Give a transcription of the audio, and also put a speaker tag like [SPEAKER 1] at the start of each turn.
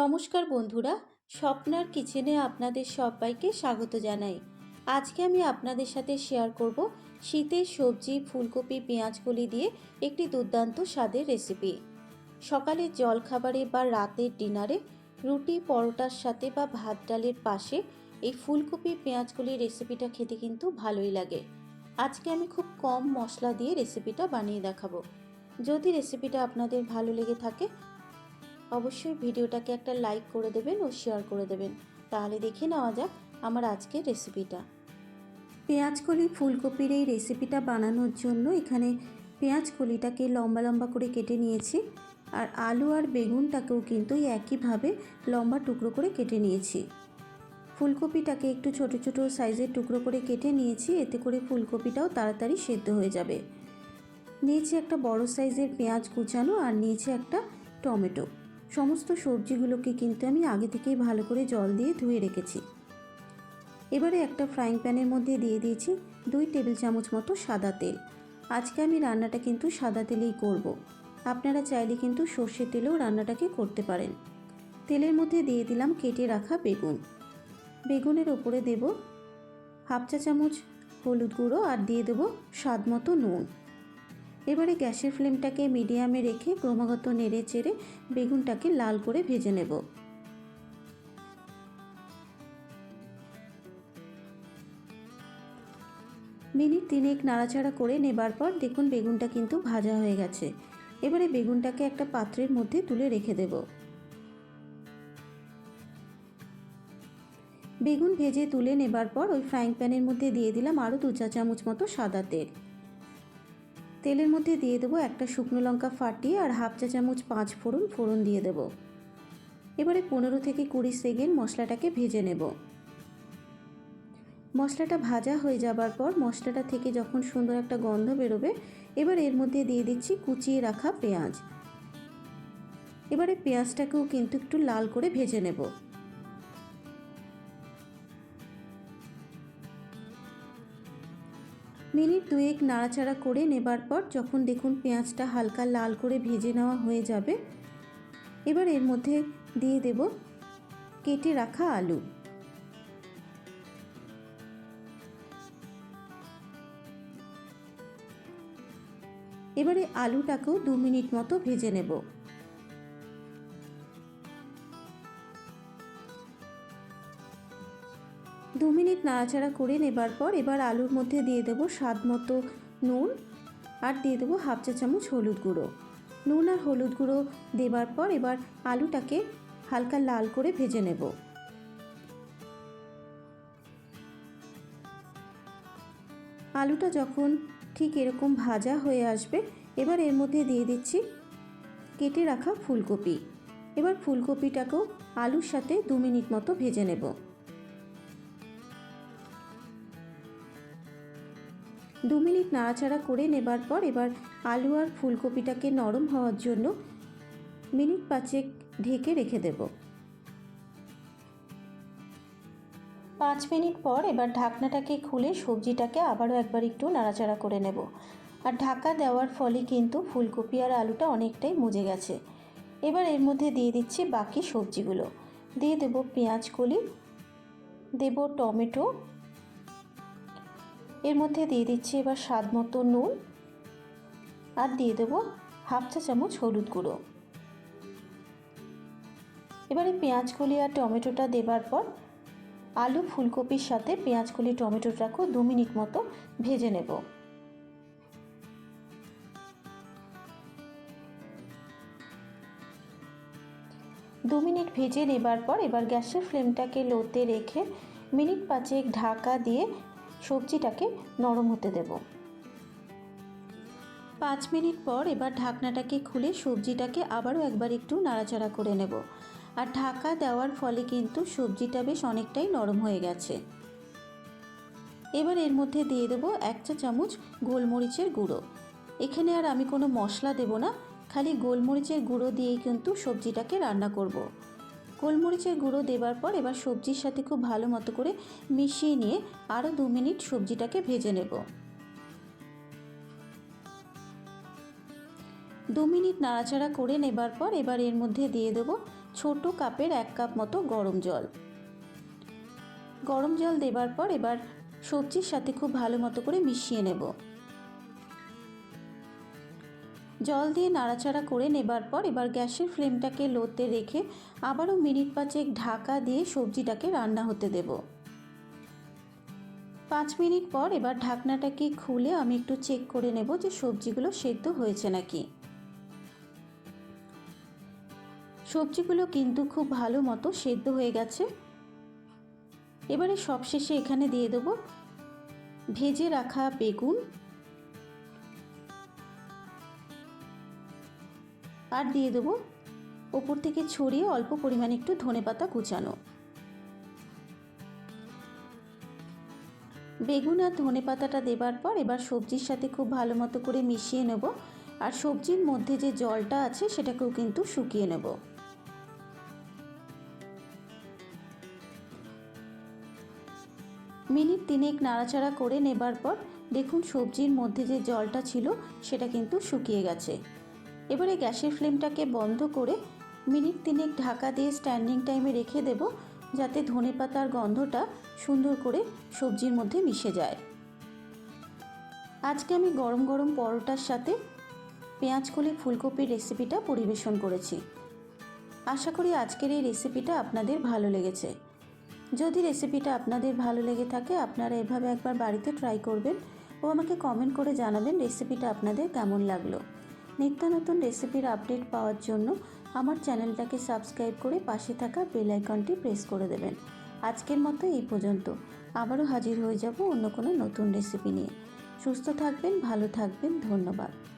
[SPEAKER 1] নমস্কার বন্ধুরা, স্বপ্নার কিচেনে আপনাদের সবাইকে স্বাগত জানাই। আজকে আমি আপনাদের সাথে শেয়ার করব শীতের সবজি, ফুলকপি পেঁয়াজকলি দিয়ে একটি দুর্দান্ত স্বাদের রেসিপি সকালের জলখাবারে বা রাতের ডিনারে রুটি, পরোটার সাথে বা ভাত ডালের পাশে এই ফুলকপি পেঁয়াজকলি রেসিপিটা খেতে কিন্তু ভালোই লাগে। আজকে আমি খুব কম মশলা দিয়ে রেসিপিটা বানিয়ে দেখাবো। যদি রেসিপিটা আপনাদের ভালো লেগে থাকে অবশ্যই ভিডিওটাকে একটা লাইক করে দেবেন ও শেয়ার করে দেবেন। তাহলে দেখে নেওয়া যাক আমার আজকের রেসিপিটা। পেঁয়াজ কলি ফুলকপির এই রেসিপিটা বানানোর জন্য এখানে পেঁয়াজ কলিটাকে লম্বা লম্বা করে কেটে নিয়েছি আর আলু আর বেগুনটাকেও কিন্তু একইভাবে লম্বা টুকরো করে কেটে নিয়েছি। ফুলকপিটাকে একটু ছোট ছোট সাইজের টুকরো করে কেটে নিয়েছি, এতে করে ফুলকপিটাও তাড়াতাড়ি সেদ্ধ হয়ে যাবে। নিয়েছি একটা বড় সাইজের পেঁয়াজ কুচানো আর নিয়েছি একটা টমেটো। সমস্ত সবজিগুলোকে কিন্তু আমি আগে থেকেই ভালো করে জল দিয়ে ধুয়ে রেখেছি। এবারে একটা ফ্রাইং প্যানের মধ্যে দিয়ে দিয়েছি দুই টেবিল চামচ মতো সাদা তেল। আজকে আমি রান্নাটা কিন্তু সাদা তেলেই করব। আপনারা চাইলে কিন্তু সর্ষের তেলেও রান্নাটাকে করতে পারেন। তেলের মধ্যে দিয়ে দিলাম কেটে রাখা বেগুন। বেগুনের ওপরে দেব হাফ চা চামচ হলুদ গুঁড়ো আর দিয়ে দেবো স্বাদ মতো নুন। এবারে গ্যাসের ফ্লেমটাকে মিডিয়ামে রেখে ক্রমাগত নেড়ে চেড়ে বেগুনটাকে লাল করে ভেজে নেব। মিনিট তিনেক নাড়াচাড়া করে নেবার পর দেখুন বেগুনটা কিন্তু ভাজা হয়ে গেছে। এবারে বেগুনটাকে একটা পাত্রের মধ্যে তুলে রেখে দেব। বেগুন ভেজে তুলে নেবার পর ওই ফ্রাইং প্যানের মধ্যে দিয়ে দিলাম আরও দু চা চামচ মতো সাদা তেল। তেলের মধ্যে দিয়ে দেবো একটা শুকনো লঙ্কা ফাটিয়ে আর হাফ চা চামচ পাঁচ ফোড়ন ফোড়ন দিয়ে দেব। এবারে পনেরো থেকে কুড়ি সেকেন্ড মশলাটাকে ভেজে নেব। মশলাটা ভাজা হয়ে যাবার পর মশলাটা থেকে যখন সুন্দর একটা গন্ধ বেরোবে, এবার এর মধ্যে দিয়ে দিচ্ছি কুচিয়ে রাখা পেঁয়াজ। এবারে পেঁয়াজটাকেও কিন্তু একটু লাল করে ভেজে নেব। মিনিট দুয়েক নাড়াচাড়া করে নেবার পর যখন দেখুন পেঁয়াজটা হালকা লাল করে ভেজে নেওয়া হয়ে যাবে, এবার এর মধ্যে দিয়ে দেব কেটে রাখা আলু। এবারে আলুটাকেও দু মিনিট মতো ভেজে নেব। দু মিনিট নাড়াচাড়া করে নেবার পর এবার আলুর মধ্যে দিয়ে দেবো স্বাদ মতো নুন আর দিয়ে দেবো হাফ চা চামচ হলুদ গুঁড়ো। নুন আর হলুদ গুঁড়ো দেবার পর এবার আলুটাকে হালকা লাল করে ভেজে নেব। আলুটা যখন ঠিক এরকম ভাজা হয়ে আসবে, এবার এর মধ্যে দিয়ে দিচ্ছি কেটে রাখা ফুলকপি। এবার ফুলকপিটাকেও আলুর সাথে দু মিনিট মতো ভেজে নেব। দু মিনিট নাড়াচাড়া করে নেবার পর এবার আলু আর ফুলকপিটাকে নরম হওয়ার জন্য মিনিট পাঁচেক ঢেকে রেখে দেব। পাঁচ মিনিট পর এবার ঢাকনাটাকে খুলে সবজিটাকে আবারও একবার একটু নাড়াচাড়া করে নেব। আর ঢাকা দেওয়ার ফলে কিন্তু ফুলকপি আর আলুটা অনেকটাই মুজে গেছে। এবার এর মধ্যে দিয়ে দিচ্ছি বাকি সবজিগুলো। দিয়ে দেব পেঁয়াজ কলি, দেব টমেটো এর মধ্যে দিয়ে দিচ্ছি এবার স্বাদ মতো নুন আর দিয়ে দেবো হাফ চা চামচ হলুদ গুঁড়ো। এবারে পেঁয়াজকলি আর টমেটোটা দেবার পর আলু ফুলকপির সাথে পেঁয়াজকলি টমেটোটাকেও দু মিনিট মতো ভেজে নেব। দু মিনিট ভেজে নেবার পর এবার গ্যাসের ফ্লেমটাকে লোতে রেখে মিনিট পাঁচেক ঢাকা দিয়ে সবজিটাকে নরম হতে দেব। পাঁচ মিনিট পর এবার ঢাকনাটাকে খুলে সবজিটাকে আবারও একবার একটু নাড়াচাড়া করে নেব। আর ঢাকা দেওয়ার ফলে কিন্তু সবজিটা বেশ অনেকটাই নরম হয়ে গেছে। এবার এর মধ্যে দিয়ে দেবো এক চা চামচ গোলমরিচের গুঁড়ো। এখানে আর আমি কোনো মশলা দেব না, খালি গোলমরিচের গুঁড়ো দিয়েই কিন্তু সবজিটাকে রান্না করব। গোলমরিচের গুঁড়ো দেবার পর এবার সবজির সাথে খুব ভালো মতো করে মিশিয়ে নিয়ে আরও দু মিনিট সবজিটাকে ভেজে নেব। দু মিনিট নাড়াচাড়া করে নেবার পর এবার এর মধ্যে দিয়ে দেবো ছোট কাপের এক কাপ মতো গরম জল। গরম জল দেবার পর এবার সবজির সাথে খুব ভালো মতো করে মিশিয়ে নেব। জল দিয়ে নাড়াচাড়া করে নেবার পর এবার গ্যাসের ফ্লেমটাকে লোতে রেখে আবারও মিনিট পাঁচেক ঢাকা দিয়ে সবজিটাকে রান্না হতে দেব। পাঁচ মিনিট পর এবার ঢাকনাটাকে খুলে আমি একটু চেক করে নেব যে সবজিগুলো সেদ্ধ হয়েছে নাকি। সবজিগুলো কিন্তু খুব ভালো মতো সেদ্ধ হয়ে গেছে। এবারে সবশেষে এখানে দিয়ে দেবো ভেজে রাখা বেগুন আর দিয়ে দেবো ওপর থেকে ছড়িয়ে অল্প পরিমাণে একটু ধনেপাতা কুচানো। বেগুন আর ধনেপাতাটা দেবার পর এবার সবজির সাথে খুব ভালো মতো করে মিশিয়ে নেব। আর সবজির মধ্যে যে জলটা আছে সেটাকেও কিন্তু শুকিয়ে নেব। মিনিট তিনেক নাড়াচাড়া করে নেবার পর দেখুন সবজির মধ্যে যে জলটা ছিল সেটা কিন্তু শুকিয়ে গেছে। এবারে গ্যাসের ফ্লেমটাকে বন্ধ করে মিনিট তিনেক ঢাকা দিয়ে স্ট্যান্ডিং টাইমে রেখে দেব যাতে ধনে পাতার গন্ধটা সুন্দর করে সবজির মধ্যে মিশে যায়। আজকে আমি গরম গরম পরোটার সাথে পেঁয়াজ কলি ফুলকপির রেসিপিটা পরিবেশন করেছি। আশা করি আজকের এই রেসিপিটা আপনাদের ভালো লেগেছে। যদি রেসিপিটা আপনাদের ভালো লেগে থাকে, আপনারা এভাবে একবার বাড়িতে ট্রাই করবেন ও আমাকে কমেন্ট করে জানাবেন রেসিপিটা আপনাদের কেমন লাগল। নিত্য নতুন রেসিপির আপডেট পাওয়ার জন্য আমার চ্যানেলটাকে সাবস্ক্রাইব করে পাশে থাকা বেল আইকনটি প্রেস করে দেবেন। আজকের মতো এই পর্যন্ত। আবারও হাজির হয়ে যাব অন্য কোনো নতুন রেসিপি নিয়ে। সুস্থ থাকবেন, ভালো থাকবেন, ধন্যবাদ।